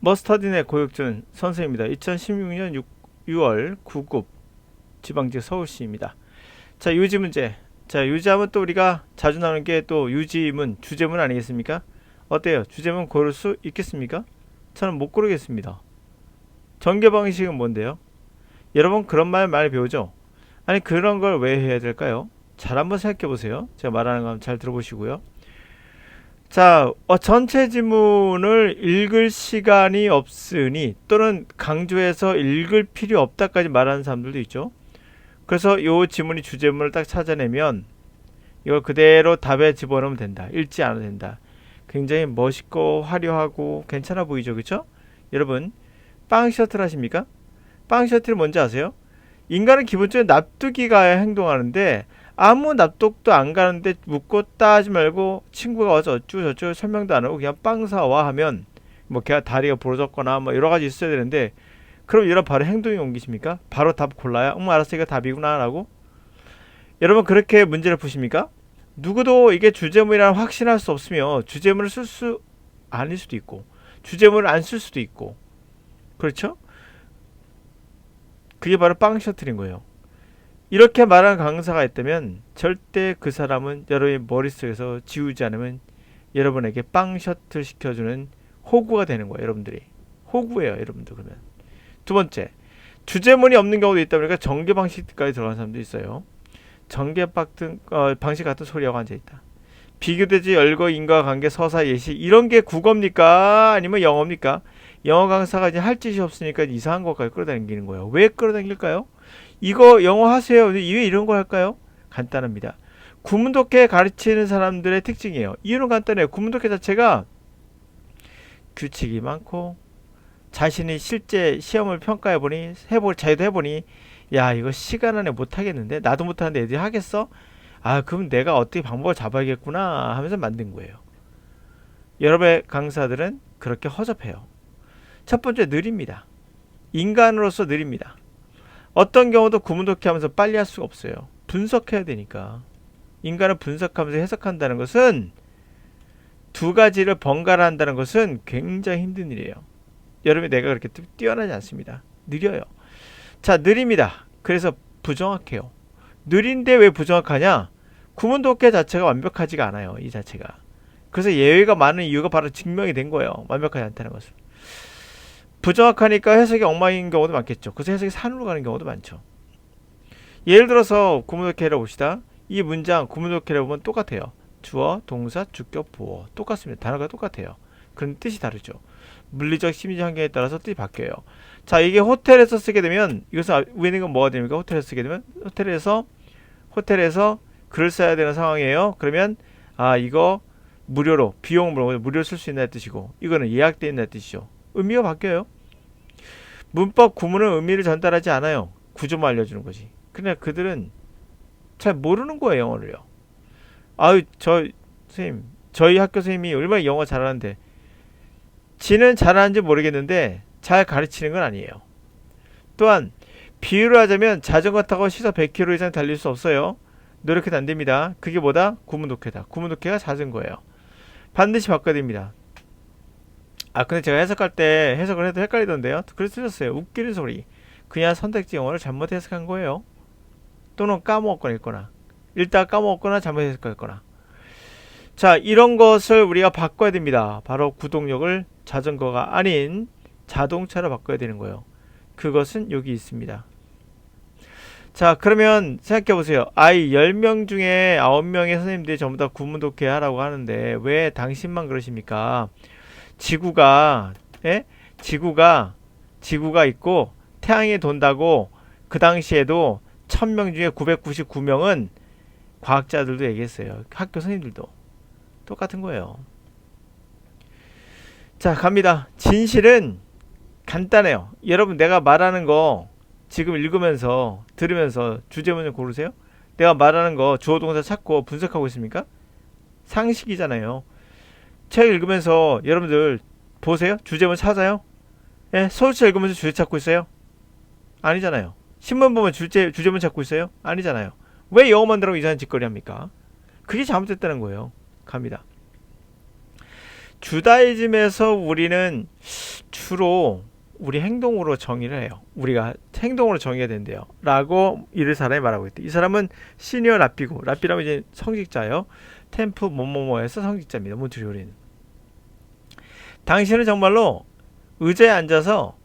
머스터딘의 고육준 선생입니다. 2016년 6, 6월 9급 지방직 서울시입니다. 자, 유지 문제. 자, 유지하면 또 우리가 자주 나오는 게 또 유지문, 주제문 아니겠습니까? 어때요? 주제문 고를 수 있겠습니까? 저는 못 고르겠습니다. 전개 방식은 뭔데요? 여러분 그런 말 많이 배우죠? 아니 그런 걸 왜 해야 될까요? 잘 한번 생각해 보세요. 제가 말하는 거 잘 들어보시고요. 자, 어, 전체 지문을 읽을 시간이 없으니 또는 강조해서 읽을 필요 없다까지 말하는 사람들도 있죠. 그래서 요 지문이 주제문을 딱 찾아내면 이걸 그대로 답에 집어넣으면 된다. 읽지 않아도 된다. 굉장히 멋있고 화려하고 괜찮아 보이죠, 그렇죠? 여러분, 빵 셔틀 하십니까? 빵 셔틀 뭔지 아세요? 인간은 기본적으로 납두기가 행동하는데 아무 납득도 안 가는데 묻고 따지 말고 친구가 와서 어쩌고 저쩌고 설명도 안 하고 그냥 빵 사와 하면 뭐 걔가 다리가 부러졌거나 뭐 여러 가지 있어야 되는데 그럼 이런 바로 행동이 옮기십니까? 바로 답 골라야 응 알았어 이거 답이구나 라고 여러분 그렇게 문제를 푸십니까? 누구도 이게 주제문이라 확신할 수 없으며 주제문을 쓸 수 아닐 수도 있고 주제문을 안 쓸 수도 있고 그렇죠? 그게 바로 빵 셔틀인 거예요. 이렇게 말하는 강사가 있다면 절대 그 사람은 여러분의 머릿속에서 지우지 않으면 여러분에게 빵 셔틀 시켜주는 호구가 되는 거예요. 여러분들이 호구예요. 여러분들 그러면 두 번째 주제문이 없는 경우도 있다 보니까 전개 방식까지 들어간 사람도 있어요. 전개 같은 어, 방식 같은 소리하고 앉아 있다. 비교되지 열거 인과관계 서사 예시 이런 게 국어입니까 아니면 영어입니까? 영어 강사가 이제 할 짓이 없으니까 이상한 것까지 끌어당기는 거예요. 왜 끌어당길까요? 이거 영어 하세요. 왜 이런 거 할까요? 간단합니다. 구문독해 가르치는 사람들의 특징이에요. 이유는 간단해요. 구문독해 자체가 규칙이 많고 자신이 실제 시험을 평가해 보니 해볼 자유도 해 보니 야 이거 시간 안에 못 하겠는데 나도 못 하는데 애들이 하겠어? 아 그럼 내가 어떻게 방법을 잡아야겠구나 하면서 만든 거예요. 여러분의 강사들은 그렇게 허접해요. 첫 번째 느립니다. 인간으로서 느립니다. 어떤 경우도 구문독해 하면서 빨리 할 수가 없어요. 분석해야 되니까. 인간은 분석하면서 해석한다는 것은 두 가지를 번갈아 한다는 것은 굉장히 힘든 일이에요. 여러분이 내가 그렇게 뛰어나지 않습니다. 느려요. 자, 느립니다. 그래서 부정확해요. 느린데 왜 부정확하냐? 구문독해 자체가 완벽하지가 않아요. 이 자체가. 그래서 예외가 많은 이유가 바로 증명이 된 거예요. 완벽하지 않다는 것을. 부정확하니까 해석이 엉망인 경우도 많겠죠. 그래서 해석이 산으로 가는 경우도 많죠. 예를 들어서 구문독해를 봅시다. 이 문장 구문독해를 보면 똑같아요. 주어, 동사, 주격, 보어 똑같습니다. 단어가 똑같아요. 그런 뜻이 다르죠. 물리적, 심리적 환경에 따라서 뜻이 바뀌어요. 자, 이게 호텔에서 쓰게 되면 이것은 위에 있는 건 뭐가 됩니까? 호텔에서 쓰게 되면 호텔에서 호텔에서 글을 써야 되는 상황이에요. 그러면 아 이거 무료로 비용으로 무료로 쓸 수 있는 뜻이고 이거는 예약되어 있는 뜻이죠. 의미가 바뀌어요. 문법 구문은 의미를 전달하지 않아요. 구조만 알려주는 거지. 그러나 그들은 잘 모르는 거예요 영어를요. 아유 저 선생님 저희 학교 선생님이 얼마나 영어 잘하는데 지는 잘하는지 모르겠는데 잘 가르치는 건 아니에요. 또한 비유를 하자면 자전거 타고 시속 100km 이상 달릴 수 없어요. 노력해도 안 됩니다. 그게 뭐다? 구문 독해다. 구문 독해가 자전거예요. 반드시 바꿔야 됩니다. 아 근데 제가 해석할 때 해석을 해도 헷갈리던데요. 그래서 틀렸어요. 웃기는 소리. 그냥 선택지 영어를 잘못 해석한 거예요. 또는 까먹었거나 읽거나 읽다가 까먹었거나 잘못 해석했거나 자 이런 것을 우리가 바꿔야 됩니다. 바로 구동력을 자전거가 아닌 자동차로 바꿔야 되는 거예요. 그것은 여기 있습니다. 자 그러면 생각해 보세요. 아이 10명 중에 9명의 선생님들이 전부 다 구문독해 하라고 하는데 왜 당신만 그러십니까? 지구가 예? 지구가 지구가 있고 태양이 돈다고 그 당시에도 1000명 중에 999명은 과학자들도 얘기했어요. 학교 선생님들도 똑같은 거예요. 자, 갑니다. 진실은 간단해요. 여러분 내가 말하는 거 지금 읽으면서 들으면서 주제문을 고르세요. 내가 말하는 거 주어 동사 찾고 분석하고 있습니까? 상식이잖아요. 책 읽으면서 여러분들 보세요. 주제문 찾아요. 예, 서울시 읽으면서 주제 찾고 있어요. 아니잖아요. 신문 보면 주제 주제문 찾고 있어요. 아니잖아요. 왜 영어만 들으면 이상한 짓거리 합니까? 그게 잘못됐다는 거예요. 갑니다. 주다이즘에서 우리는 주로 우리 행동으로 정의를 해요. 우리가 행동으로 정의가 된대요. 라고 이를 사람이 말하고 있대. 이 사람은 시니어 라피고, 라피라면 이제 성직자예요. 템프 뭐뭐뭐에서 성직자입니다. 몬트리올인. 당신은 정말로 의자에 앉아서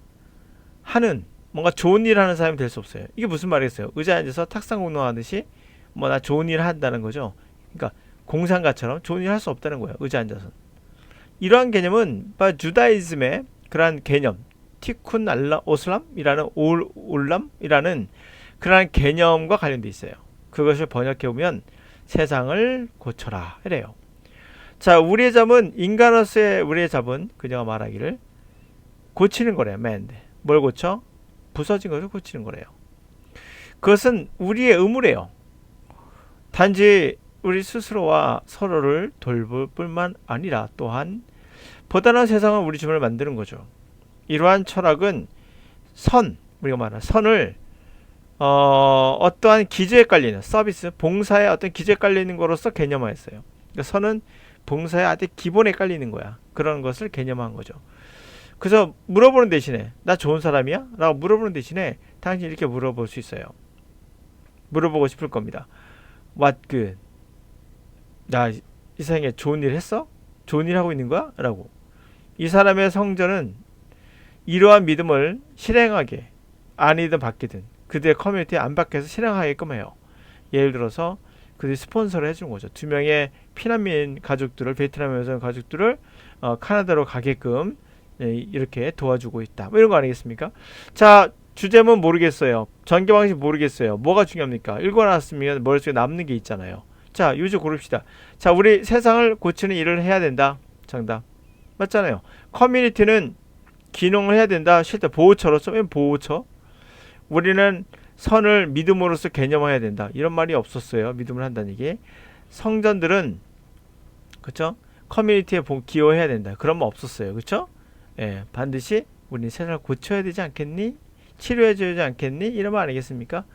하는 뭔가 좋은 일을 하는 사람이 될 수 없어요. 이게 무슨 말이겠어요? 의자에 앉아서 탁상 공동하듯이 뭐 나 좋은 일을 한다는 거죠. 그러니까 공상가처럼 좋은 일을 할수 없다는 거예요. 의자 앉아서. 이러한 개념은 바 주다이즘의 그러한 개념, 티쿤 알라 오슬람이라는 올 올람이라는 그러한 개념과 관련돼 있어요. 그것을 번역해 보면 세상을 고쳐라 이래요. 자, 우리의 잡은 인간으로서의 우리의 잡은 그녀가 말하기를 고치는 거래요. 맨데 뭘 고쳐? 부서진 것을 고치는 거래요. 그것은 우리의 의무래요. 단지 우리 스스로와 서로를 돌볼 뿐만 아니라 또한 보다는 세상을 우리 주변을 만드는 거죠. 이러한 철학은 선, 우리가 말하는 선을 어, 어떠한 기재에 깔리는 서비스, 봉사에 어떤 기재에 깔리는 거로서 개념화했어요. 그러니까 선은 봉사의 아주 기본에 깔리는 거야. 그런 것을 개념화한 거죠. 그래서 물어보는 대신에 나 좋은 사람이야? 라고 물어보는 대신에 당신 이렇게 물어볼 수 있어요. 물어보고 싶을 겁니다. What good? 나이 세상에 좋은 일 했어? 좋은 일 하고 있는 거야? 라고. 이 사람의 성전은 이러한 믿음을 실행하게 아니든 받기든 그들의 커뮤니티에 안팎에서 실행하게끔 해요. 예를 들어서 그들이 스폰서를 해주는 거죠. 두 명의 피난민 가족들을 베트남에서 온 가족들을 어, 카나다로 가게끔 예, 이렇게 도와주고 있다. 뭐 이런 거 아니겠습니까? 자 주제문 모르겠어요. 전개 방식 모르겠어요. 뭐가 중요합니까? 읽어놨으면 머릿속에 남는 게 있잖아요. 자 유주 고릅시다. 자 우리 세상을 고치는 일을 해야 된다. 정답 맞잖아요. 커뮤니티는 기능을 해야 된다. 실제 보호처로서 왜 보호처? 우리는 선을 믿음으로써 개념화해야 된다. 이런 말이 없었어요. 믿음을 한다는 얘기. 성전들은 그렇죠? 커뮤니티에 보- 기여해야 된다. 그런 말 없었어요. 그렇죠? 예, 반드시 우리는 세상을 고쳐야 되지 않겠니? 치료해 줘야 되지 않겠니? 이런 말 아니겠습니까?